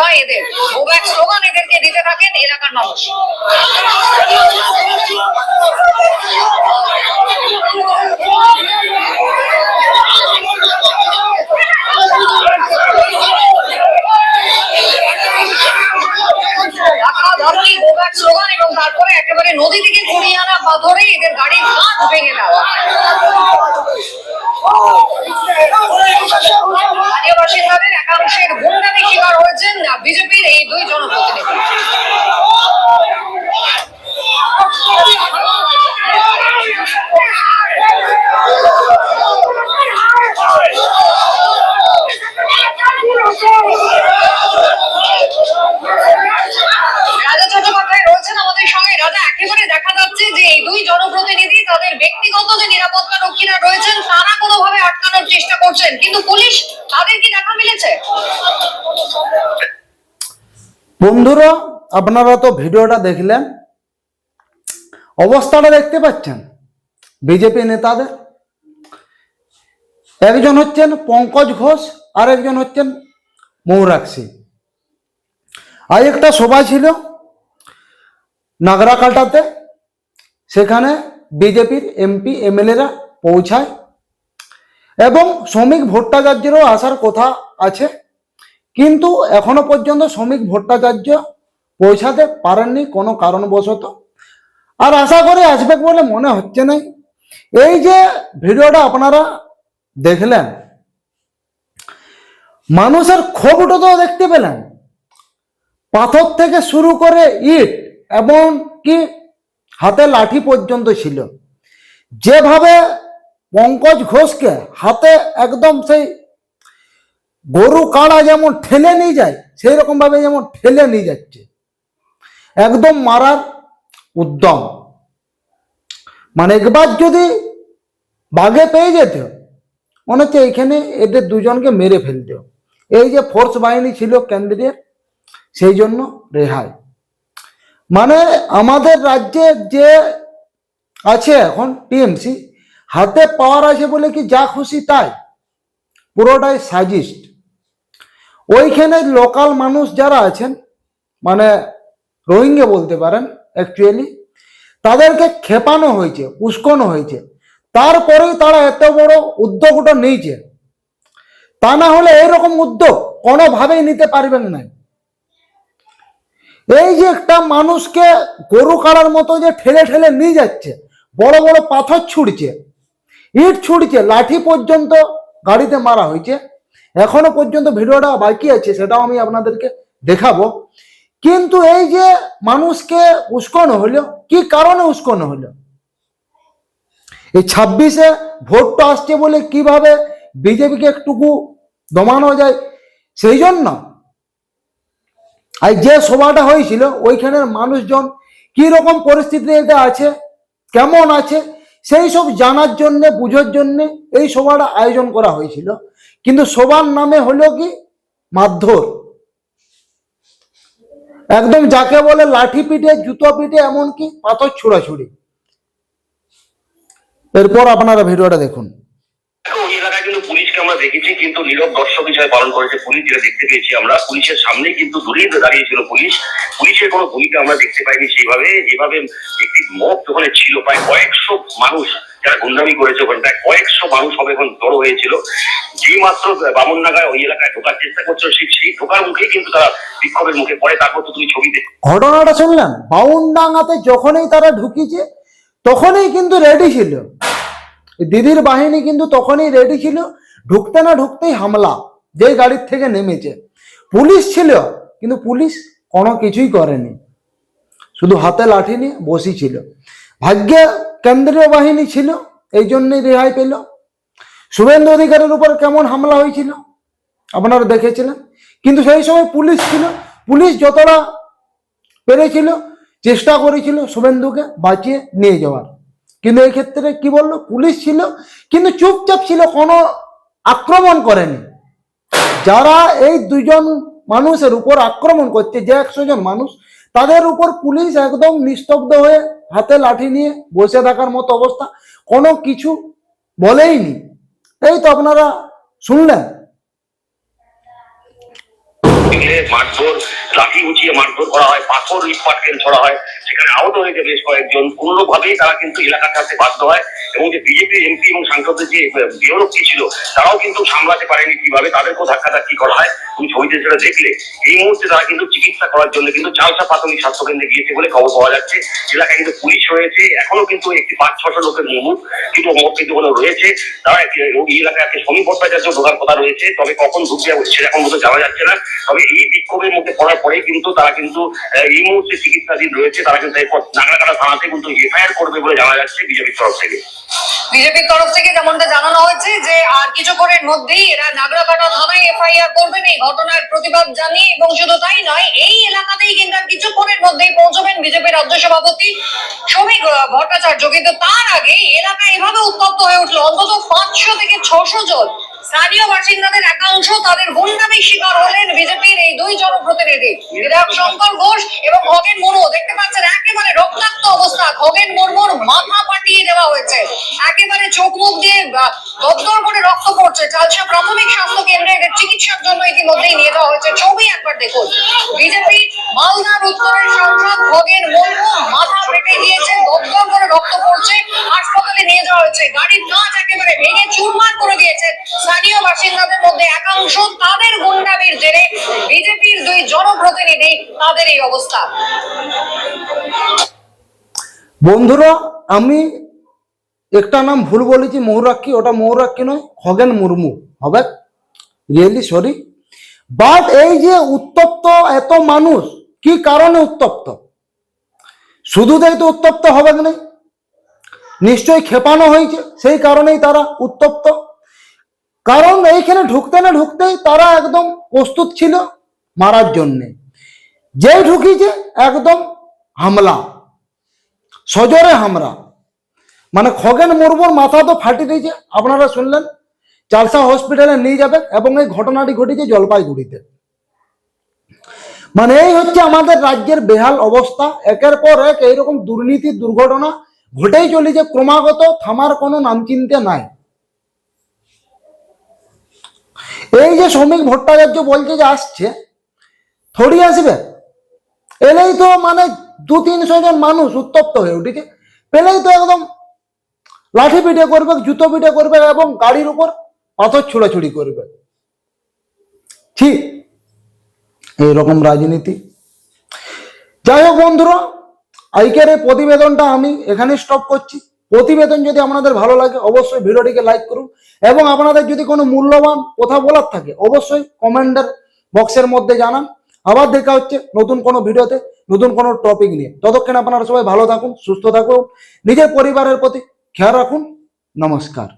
হয় এদের। Go back slogan এদেরকে দিতে থাকেন এলাকার মানুষ। স্লোগান এবং তারপরে একেবারে নদী থেকে কুড়িয়ে আনা পাথরে এদের গাড়ির কাঁচ ভেঙে দেওয়া। একাংশের গুন্ডামি শিকার হয়েছেন বিজেপির এই দুই জনপ্রতিনিধি রাজা চট্টোপাধ্যায় রয়েছেন আমাদের সঙ্গে রাজা একেবারে দেখা যাচ্ছে যে এই দুই জনপ্রতিনিধি তাদের ব্যক্তিগত যে নিরাপত্তা রক্ষীরা রয়েছেন তারা কোনোভাবে আটকানোর চেষ্টা করছেন কিন্তু বন্ধুরা, আপনারা তো ভিডিওটা দেখলেন। অবস্থাটা দেখতে পাচ্ছেন বিজেপি নেতাদের। একজন হচ্ছেন পঙ্কজ ঘোষ আর একজন হচ্ছেন মৌরাক্ষী আর একটা সভা ছিল নাগরাকাটাতে। সেখানে বিজেপির এমপি, এমএলএরা পৌঁছায়। এবং শ্রমিক ভট্টাচার্যেরও আসার কথা আছে। কিন্তু এখনও পর্যন্ত শ্রমিক ভট্টাচার্য পৌঁছাতে পারেননি কোনো কারণবশত। আর আশা করে আসবে বলে মনে হচ্ছে না। এই যে ভিডিওটা আপনারা দেখলেন, মানুষের ক্ষোভটা তো দেখতে পেলেন। পাথর থেকে শুরু করে ইট এবং কি হাতে লাঠি পর্যন্ত ছিল। যেভাবে পঙ্কজ ঘোষকে হাতে একদম সেই গরু কাড়া যেমন ঠেলে নিয়ে যায়, সেই রকম ভাবে যেমন ঠেলে নিয়ে যাচ্ছে। একদম মারার উদ্যম। মানে একবার যদি বাঘে পেয়ে যেত, মনে হচ্ছে এইখানে এদের দুজনকে মেরে ফেলতে। এই যে ফোর্স বাহিনী ছিল কেন্দ্রের, সেই জন্য রেহাই। মানে আমাদের রাজ্যে যে আছে এখন টিএমসি হাতে পাওয়ার আছে বলে কি যা খুশি তাই? পুরোটাই সাজিস্ট ওইখানে লোকাল মানুষ যারা আছেন মানে রোহিঙ্গা বলতে পারেন অ্যাকচুয়ালি তাদেরকে খেপানো হয়েছে, উস্কানো হয়েছে। তারপরেই তারা এত বড় উদ্যোগটা নিয়েছে। তা না হলে এরকম উদ্যোগ কোনোভাবেই নিতে পারবেন না। এই যে একটা মানুষকে গরু কাড়ার মতো যে ঠেলে ঠেলে নিয়ে যাচ্ছে, বড় বড় পাথর ছুটছে ইট ছুটছে লাঠি পর্যন্ত গাড়িতে মারা হয়েছে। এখনও পর্যন্ত ভিডিওটা বাকি আছে, সেটাও আমি আপনাদেরকে দেখাবো। কিন্তু এই যে মানুষকে উস্কানো হলো, কি কারণে উস্কানো হলো? এই ছাব্বিশে ভোটটা আসছে বলে কীভাবে বিজেপিকে একটুকু দমানো যায়, সেই জন্য আর যে সভাটা হয়েছিল, ওইখানের মানুষজন কি রকম পরিস্থিতিতে আছে, কেমন আছে সেই সব জানার জন্য, বুঝোর জন্য এই সভার আয়োজন করা হয়েছিল। কিন্তু সবার নামে হলো কি? মারধর। একদম যাকে বলে লাঠি পিঠে জুতো পিঠে এমনকি পাথর ছুড়াছুড়ি। এরপর আপনারা ভিডিওটা দেখুন ওই এলাকায় কিন্তু পুলিশকে আমরা দেখেছি কিন্তু নীরব দর্শক হিসেবে পালন করেছে পুলিশ, যেটা দেখতে পেয়েছি আমরা। পুলিশের সামনেই কিন্তু দূরেই দাঁড়িয়েছিল পুলিশ। পুলিশের কোনো ভূমিকা আমরা দেখতে পাইনি সেইভাবে। যেভাবে একটি মত ওখানে ছিল, প্রায় কয়েকশো মানুষ যারা গুন্ডামি করেছে ওখানটায় কয়েকশো মানুষ হবে এখন জড়ো হয়েছিল। যেই মাত্র বামননাগায় ওই এলাকায় ঢোকার চেষ্টা করছিল, সেই সেই ঢোকার মুখেই কিন্তু তারা বিক্ষোভের মুখে পড়ে। তারপর তো তুমি ছবি দেখো ঘটনাটা শুনলাম বাউনডাঙ্গাতে যখনই তারা ঢুকিছে, তখনই কিন্তু রেডি ছিল। দিদির বাহিনী কিন্তু তখনই রেডি ছিল। ঢুকতে না ঢুকতেই হামলা, যে গাড়ির থেকে নেমেছে। পুলিশ ছিল, কিন্তু পুলিশ কোনো কিছুই করেনি। শুধু হাতে লাঠি নিয়ে বসি ছিল। ভাগ্যে কেন্দ্রীয় বাহিনী ছিল, এই জন্যই রেহাই পেল। শুভেন্দু অধিকারের উপর কেমন হামলা হয়েছিল, আপনারা দেখেছিলেন। কিন্তু সেই সময় পুলিশ ছিল, পুলিশ যতটা পেরেছিল, চেষ্টা করেছিল শুভেন্দুকে বাঁচিয়ে নিয়ে যাওয়ার। কিন্তু এই ক্ষেত্রে কি বলল? পুলিশ ছিল, কিন্তু চুপচাপ ছিল, কোনো আক্রমণ করেনি। যারা এই দুজন মানুষের উপর আক্রমণ করছে, যে একশো জন মানুষ, তাদের উপর পুলিশ একদম নিস্তব্ধ হয়ে হাতে লাঠি নিয়ে বসে থাকার মতো অবস্থা কোনো কিছু বলেইনি। এই তো আপনারা শুনলেন। লাঠি উঁচিয়ে মারধর করা হয়, পাথর ইট পাটকেল ছড়া হয়। সেখানে আহত হয়েছে বেশ কয়েকজন। কোনোভাবেই তারা কিন্তু এলাকা ছাড়তে বাধ্য হয় এবং যে বিজেপি এমপি এবং সাংসদের যে বিহরক্ষী ছিল, তারাও কিন্তু সামলাতে পারেনি কীভাবে, তাদেরকেও ধাক্কাধাক্কি করা হয়। তুমি ছবিতে সেটা দেখলে, এই মুহূর্তে তারা কিন্তু চিকিৎসা করার জন্য কিন্তু চালসা প্রাথমিক স্বাস্থ্য কেন্দ্রে গিয়েছে বলে খবর পাওয়া যাচ্ছে। এলাকায় কিন্তু পুলিশ রয়েছে। এখনও কিন্তু একটি পাঁচ, ছশো লোকের মুখ কিন্তু মত কিন্তু কোনো রয়েছে। তারা এই এলাকায় একটি শ্রমিক ভট্টাচার্য ঢোকার কথা রয়েছে। তবে কখন ঢুকবে সেরকম মতো জানা যাচ্ছে না। তবে এই বিক্ষোভের মধ্যে পড়ার পরেই কিন্তু তারা কিন্তু এই মুহূর্তে চিকিৎসাধীন রয়েছে, তারা কিন্তু এরপর নাগরাকাটা থানাতে কিন্তু এফআইআর করবে বলে জানা যাচ্ছে বিজেপির তরফ থেকে। বিজেপির তরফ থেকে যেমনটা জানানো হয়েছে যে, আর কিছুক্ষণের মধ্যেই এরা নাগরাকাটা থানায় এফআইআর করবেন। এই ঘটনার প্রতিবাদ জানিয়ে, এবং শুধু তাই নয়, এই এলাকাতেই কিন্তু আর কিছুক্ষণের মধ্যেই পৌঁছবেন বিজেপির রাজ্য সভাপতি শ্রমিক ভট্টাচার্য। কিন্তু তার আগে এলাকা এভাবে উত্তপ্ত হয়ে উঠল। অন্তত পাঁচশো থেকে ছশো জন স্থানীয় বাসিন্দাদের একাংশ তাদের গুন্ডামির শিকার হলেন বিজেপির এই দুই জনপ্রতিনিধি। বিধায়ক শঙ্কর ঘোষ এবং খগেন মুর্মু। দেখতে পাচ্ছেন, একেবারে রক্তাক্ত অবস্থা। খগেন মুর্মুর মাথা পাঠিয়ে দেওয়া হয়েছে। একেবারে চোখ মুখ দিয়ে দরদর করে রক্ত পড়ছে। চালসা প্রাথমিক স্বাস্থ্য কেন্দ্রে এদের চিকিৎসার জন্য ইতিমধ্যেই নিয়ে যাওয়া হয়েছে। ছবি একবার দেখুন। বিজেপি মালদার উত্তরের সাংসদ খগেন মুর্মু মাথা ফেটে গিয়েছে দরদর করে রক্ত পড়ছে। হাসপাতালে নিয়ে যাওয়া হয়েছে। গাড়ির কাঁচ একেবারে ভেঙে চুরমার করে দিয়েছে, স্থানীয় বাসিন্দাদের মধ্যে একাংশ তাদের গুন্ডামির জেরে বিজেপির দুই জনপ্রতিনিধি তাদের এই অবস্থা। বন্ধুরা, আমি একটা নাম ভুল বলেছি, মৌরাক্ষী, ওটা মৌরাক্ষী নয়, খগেন মুর্মু, হবে? রিয়েলি সরি বাট এই যে উত্তপ্ত এত মানুষ, কি কারণে উত্তপ্ত? শুধু তাই তো উত্তপ্ত হবে না? নিশ্চয়ই খেপানো হয়েছে। সেই কারণেই তারা উত্তপ্ত। কারণ এইখানে ঢুকতে না ঢুকতেই তারা একদম প্রস্তুত ছিল মারার জন্যে। যে ঢুকিছে একদম হামলা, সজোরে হামরা মানে খগেন মুর্মুর মাথা তো ফাটি দিয়েছে। আপনারা শুনলেন, চালসা হসপিটালে নিয়ে যাবে এবং এই ঘটনাটি ঘটেছে জলপাইগুড়িতে। মানে এই হচ্ছে আমাদের রাজ্যের বেহাল অবস্থা। একের পর এক এইরকম দুর্নীতি, দুর্ঘটনা ঘটেই চলেছে, ক্রমাগত থামার কোনো নামচিন্তে নাই। এই যে শ্রমিক ভট্টাচার্য বলছে যে আসছে থরি আসবে। এলেই তো মানে দু তিনশো জন মানুষ উত্তপ্ত হয়ে উঠেছে। পেলেই তো একদম লাঠি পিঠে করবে, জুতো পিঠে করবে এবং গাড়ির উপর পাথর ছোড়াছুড়ি করবে। ঠিক এইরকম রাজনীতি। যাই হোক বন্ধুরা আজকের এই প্রতিবেদনটা আমি এখানে স্টপ করছি। প্রতিবেদন যদি আপনাদের ভালো লাগে, অবশ্যই ভিডিওটিকে লাইক করুন। এবং আপনাদের যদি কোনো মূল্যবান কথা বলার থাকে, অবশ্যই কমেন্টের বক্সের মধ্যে জানান। আবার দেখা হচ্ছে নতুন কোনো ভিডিওতে, নতুন কোনো টপিক নিয়ে। ততক্ষণ আপনারা সবাই ভালো থাকুন, সুস্থ থাকুন, নিজের পরিবারের প্রতি খেয়াল রাখুন। নমস্কার।